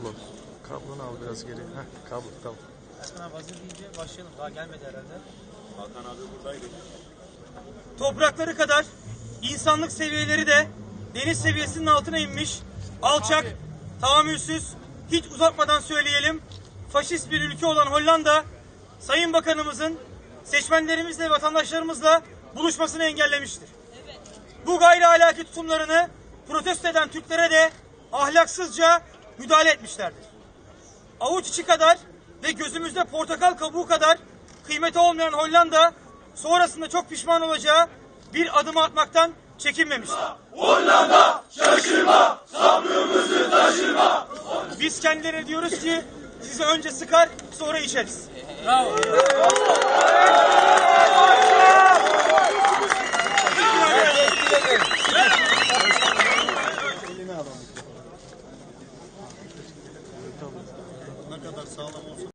kablo. Kablonu al biraz geri. Heh, kablo tamam. Erkan abi hazır deyince başlayalım. Daha gelmedi herhalde. Hakan abi buradaydı. Toprakları kadar insanlık seviyeleri de deniz seviyesinin altına inmiş, alçak, tahammülsüz, hiç uzatmadan söyleyelim, faşist bir ülke olan Hollanda, Sayın Bakanımızın seçmenlerimizle, vatandaşlarımızla buluşmasını engellemiştir. Bu gayri ahlaki tutumlarını protesto eden Türklere de ahlaksızca müdahale etmişlerdir. Avuç içi kadar ve gözümüzde portakal kabuğu kadar kıymeti olmayan Hollanda sonrasında çok pişman olacağı bir adım atmaktan çekinmemiştir. Hollanda şaşırma, sabrımızı taşırma. Biz kendilerine diyoruz ki sizi önce sıkar sonra içeriz. Ne kadar sağlam olsa